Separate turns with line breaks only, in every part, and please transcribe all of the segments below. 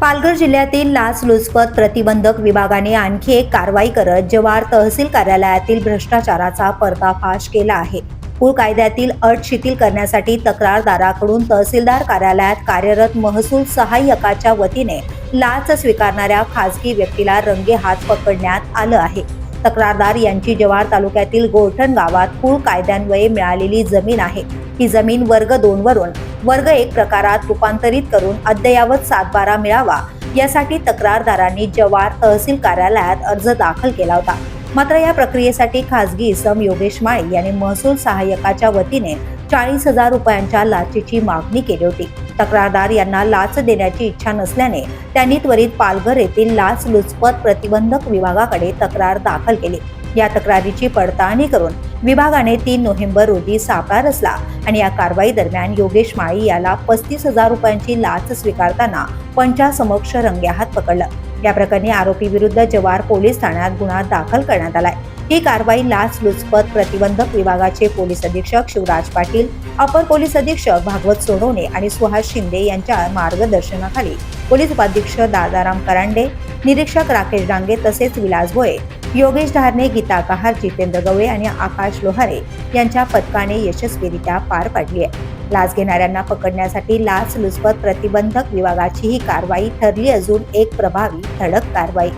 पालघर जिल्ह्यातील लाचलुचपत प्रतिबंधक विभागाने आणखी एक कारवाई करत जवार तहसील कार्यालयातील भ्रष्टाचाराचा पर्दाफाश केला आहे. पूर कायद्यातील अट शिथिल करण्यासाठी तक्रारदाराकडून तहसीलदार कार्यालयात कार्यरत महसूल सहाय्यकाच्या वतीने लाच स्वीकारणाऱ्या खासगी व्यक्तीला रंगे हात पकडण्यात आलं आहे. तक्रारदार यांची जव्हार तालुक्यातील गोरठण गावात पूळ कायद्यान्वये मिळालेली जमीन आहे. ही जमीन वर्ग दोन वरून वर्ग एक प्रकारात रूपांतरित करून अद्ययावत सातबारा मिळावा. यासाठी तक्रारदारांनी जव्हार तहसील कार्यालयात अर्ज दाखल केला होता. मात्र या प्रक्रियेसाठी खासगी इसम योगेश माळी यांनी महसूल सहाय्यकाच्या वतीने चाळीस हजार रुपयांच्या लाचेची मागणी केली होती. तक्रारदार यांना लाच देण्याची इच्छा नसल्याने त्यांनी त्वरित पालघर येथील लाच लुचपत प्रतिबंधक विभागाकडे तक्रार दाखल केली. या तक्रारीची पडताळणी करून विभागाने तीन नोव्हेंबर रोजी सापळा रचला आणि या कारवाई दरम्यान योगेश माळी याला पस्तीस हजार रुपयांची लाच स्वीकारताना पंचासमक्ष रंग्याहात पकडलं. या प्रकरणी आरोपी विरुद्ध जवार पोलीस ठाण्यात गुन्हा दाखल करण्यात आलाय. ही कारवाई लाच लुचपत प्रतिबंधक विभागाचे पोलीस अधीक्षक शिवराज पाटील अपर पोलीस अधीक्षक भागवत सोनवणे आणि सुहास शिंदे यांच्या मार्गदर्शनाखाली पोलीस उपाध्यक्ष दादाराम करांडे निरीक्षक राकेश डांगे तसेच विलास भोये योगेश धारणे गीता कहार जितेंद्र गवळे आणि आकाश लोहारे यांच्या पथकाने यशस्वीरित्या पार पाडली आहे. लाच घेणाऱ्यांना पकडण्यासाठी लाच लुचपत प्रतिबंधक विभागाची ही कारवाई ठरली अजून एक प्रभावी ठळक कारवाई.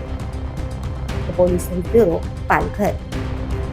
Police bureau Palghar.